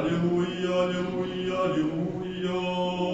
Alléluia, Alléluia, Alléluia.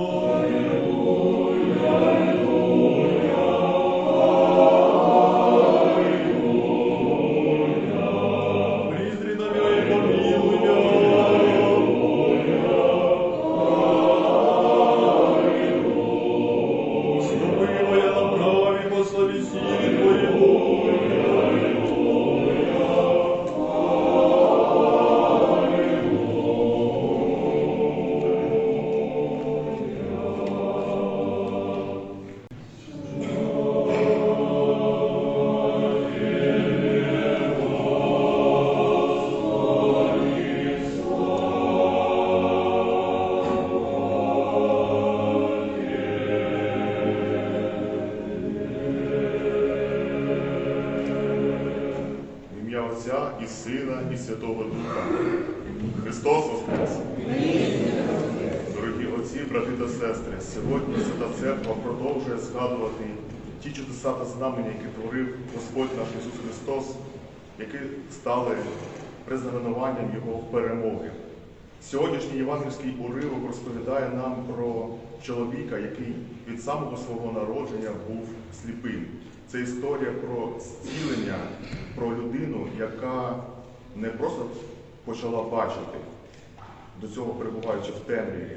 Святого Духа. Христос Воскрес! Дорогі отці, брати та сестри, сьогодні Свята Церква продовжує згадувати ті чудеса та знамення, які творив Господь наш Ісус Христос, які стали признаменуванням Його перемоги. Сьогоднішній євангельський уривок розповідає нам про чоловіка, який від самого свого народження був сліпим. Це історія про зцілення, про людину, яка не просто почала бачити, до цього перебуваючи в темряві,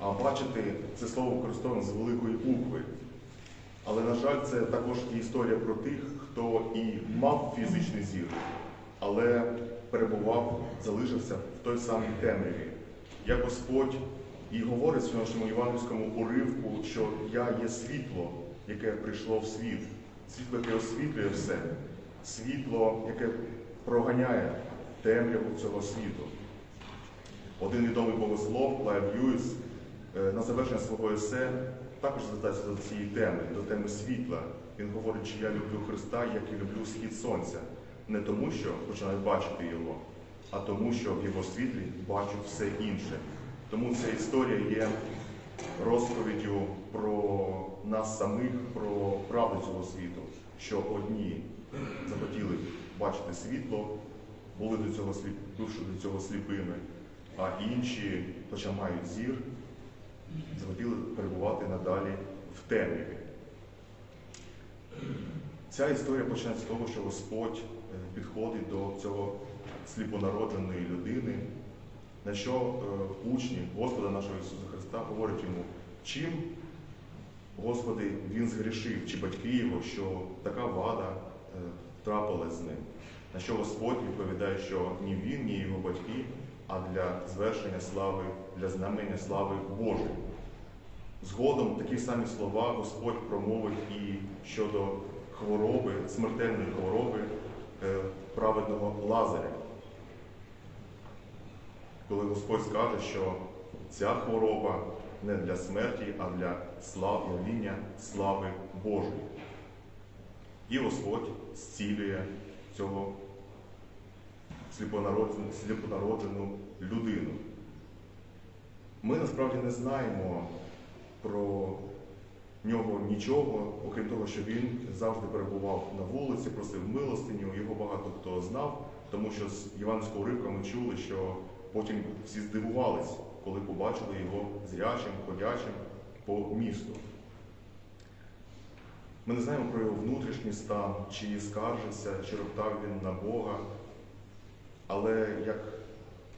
а бачити це слово використовуємо з великої букви. Але, на жаль, це також і історія про тих, хто і мав фізичний зір, але перебував, залишився в той самій темряві. Як Господь і говорить в сьогоднішньому євангельському уривку, що я є світло, яке прийшло в світ, світло, яке освітлює все, світло, яке проганяє темряву цього світу. Один відомий богослов Клайв Льюіс е, на завершення свого есе також звертається до цієї теми, до теми світла. Він говорить, що я люблю Христа, як і люблю схід сонця. Не тому, що починаю бачити його, а тому, що в його світлі бачу все інше. Тому ця історія є розповіддю про нас самих, про правду цього світу, що одні захотіли бачити світло, були до цього бувши до цього сліпими, а інші, хоча мають зір, захотіли перебувати надалі в темряві. Ця історія починається з того, що Господь е, підходить до цього сліпонародженої людини, на що е, учні Господа нашого Ісуса Христа говорять йому, чим, Господи, Він згрішив, чи батьки його, що така вада е, трапилась з ним. На що Господь відповідає, що ні він, ні його батьки, а для звершення слави, для знамення слави Божої. Згодом такі самі слова Господь промовить і щодо хвороби, смертельної хвороби е, праведного Лазаря. Коли Господь скаже, що ця хвороба не для смерті, а для слав, явління слави Божої. І Господь зцілює цього сліпонароджену, сліпонароджену людину. Ми насправді не знаємо про нього нічого, окрім того, що він завжди перебував на вулиці, просив милостиню, його багато хто знав, тому що з Іванського уривка ми чули, що потім всі здивувались, коли побачили його зрячим, ходячим по місту. Ми не знаємо про його внутрішній стан, чи скаржився, чи роптав він на Бога. Але як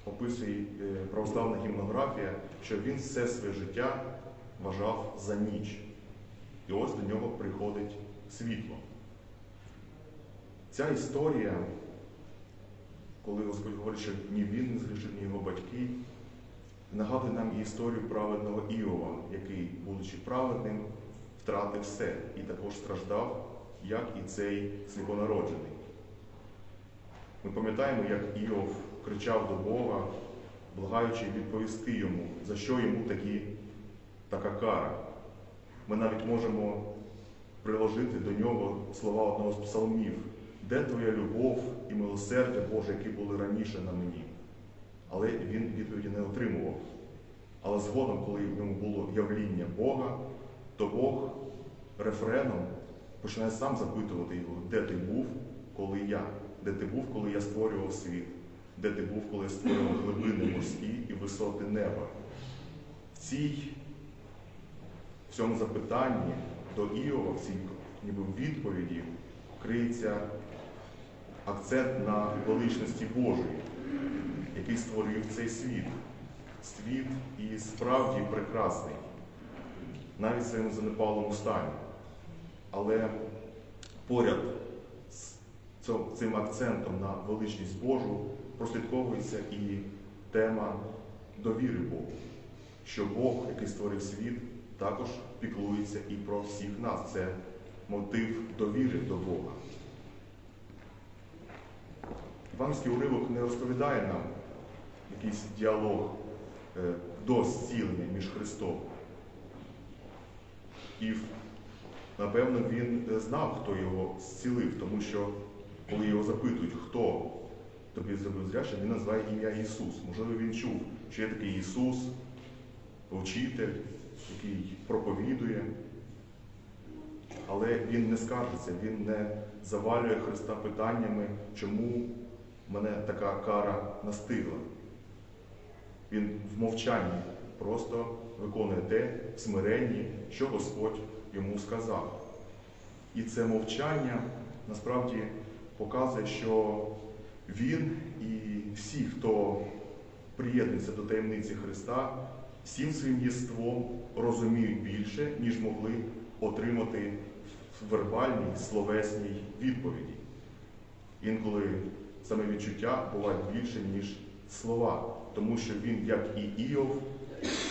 описує е, православна гімнографія, що він все своє життя вважав за ніч. І ось до нього приходить світло. Ця історія, коли Господь говорить, що ні він не згрішив, ні його батьки, нагадує нам історію праведного Іова, який, будучи праведним, втратив все і також страждав, як і цей сліпонароджений. Ми пам'ятаємо, як Іов кричав до Бога, благаючи відповісти йому, за що йому такі, така кара. Ми навіть можемо приложити до нього слова одного з псалмів, де твоя любов і милосердя Боже, які були раніше на мені. Але він відповіді не отримував. Але згодом, коли в ньому було явління Бога, то Бог рефреном починає сам запитувати його, де ти був, коли я, де ти був, коли я створював світ, де ти був, коли я створював глибини морські, і висоти неба. В цій в цьому запитанні до Іова, в цій ніби відповіді, криється акцент на величності Божої, який створив цей світ. Світ і справді прекрасний, навіть в своєму занепалому стані. Але поряд з цим акцентом на величність Божу прослідковується і тема довіри Богу, що Бог, який створив світ, також піклується і про всіх нас. Це мотив довіри до Бога. Іванський уривок не розповідає нам якийсь діалог е, до зцілення між Христом. І напевно він е, знав, хто його зцілив, тому що коли його запитують, хто тобі зробив зрячим, він називає ім'я Ісус. Можливо, він чув, що є такий Ісус, вчитель, який проповідує. Але він не скаржиться, він не завалює Христа питаннями, чому мене така кара настигла. Він в мовчанні просто виконує те в смиренні, що Господь йому сказав. І це мовчання насправді показує, що він і всі, хто приєднується до таємниці Христа, всім своїм єством розуміють більше, ніж могли отримати в вербальній словесній відповіді. Інколи саме відчуття бувають більше, ніж слова, тому що він, як і Іов,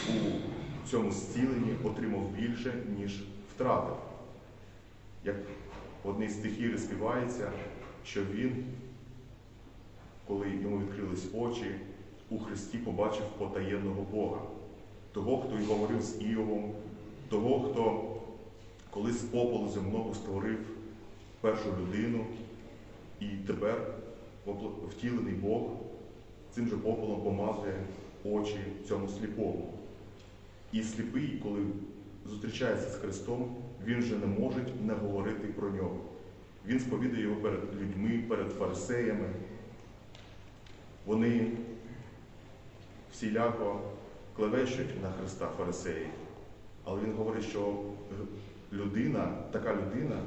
у цьому зціленні отримав більше, ніж втратив. Як в одній з стихів співається, що він, коли йому відкрились очі, у Христі побачив потаєнного Бога, того, хто й говорив з Іовом, того, хто колись з попелу земного створив першу людину, і тепер втілений Бог цим же попелом помазує очі цьому сліпому. І сліпий, коли зустрічається з Христом, він вже не може не говорити про нього. Він сповідує його перед людьми, перед фарисеями. Вони всіляко клевещуть на Христа фарисеї. Але він говорить, що людина, така людина,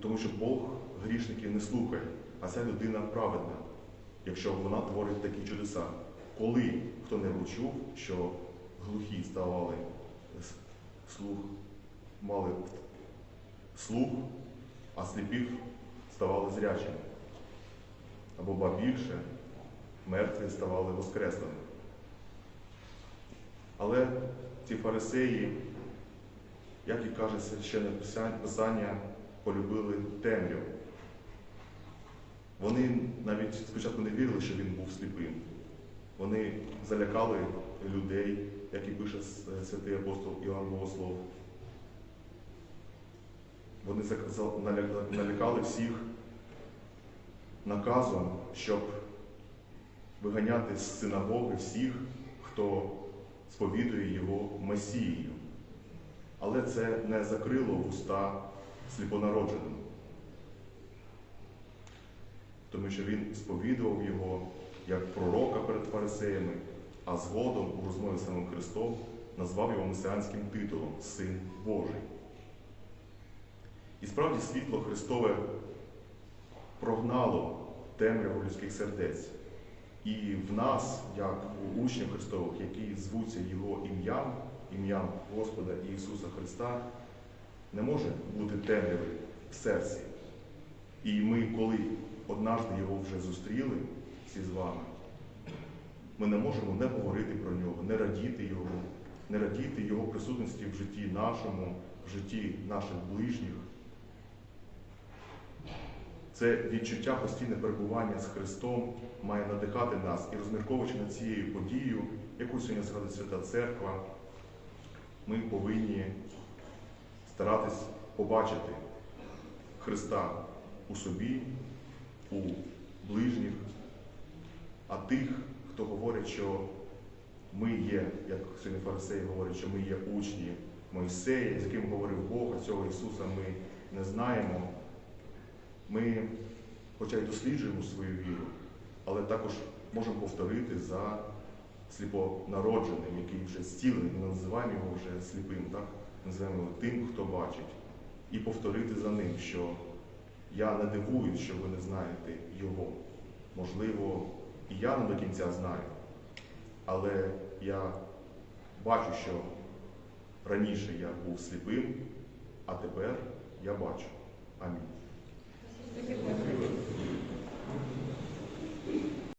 тому що Бог грішників не слухає, а ця людина праведна, якщо вона творить такі чудеса. Коли хто-небудь чув, що глухі ставали слух, мали слух, а сліпів ставали зрячими. Або ба більше, мертві ставали воскреслими. Але ці фарисеї, як і каже священне Писання, полюбили темряву. Вони навіть спочатку не вірили, що він був сліпим. Вони залякали людей, як і пише святий апостол Іоанн Богослов. Вони налякали всіх наказом, щоб виганяти з синагоги всіх, хто сповідує його Месією. Але це не закрило вуста сліпонародженому. Тому що він сповідував його як пророка перед фарисеями, а згодом у розмові з самим Христом назвав його месіанським титулом Син Божий. І справді світло Христове прогнало темряву людських сердець. І в нас, як у учнів Христових, які звуться Його ім'ям, ім'ям Господа Ісуса Христа, не може бути темряви в серці. І ми, коли однажды його вже зустріли всі з вами, ми не можемо не говорити про нього, не радіти його, не радіти його присутності в житті нашому, в житті наших ближніх. Це відчуття постійне перебування з Христом має надихати нас і розмірковуючи над цією подією, яку сьогодні згадує Свята Церква, ми повинні старатись побачити Христа у собі, у ближніх, а тих, хто говорить, що ми є, як сьогодні фарисеї говорять, що ми є учні Мойсея, з яким говорив Бог, а цього Ісуса ми не знаємо. Ми, хоча й досліджуємо свою віру, але також можемо повторити за сліпонародженим, який вже зцілений, ми називаємо його вже сліпим, так? Називаємо його тим, хто бачить. І повторити за ним, що я не дивуюсь, що ви не знаєте його. Можливо, і я не до кінця знаю, але я бачу, що раніше я був сліпим, а тепер я бачу. Амінь.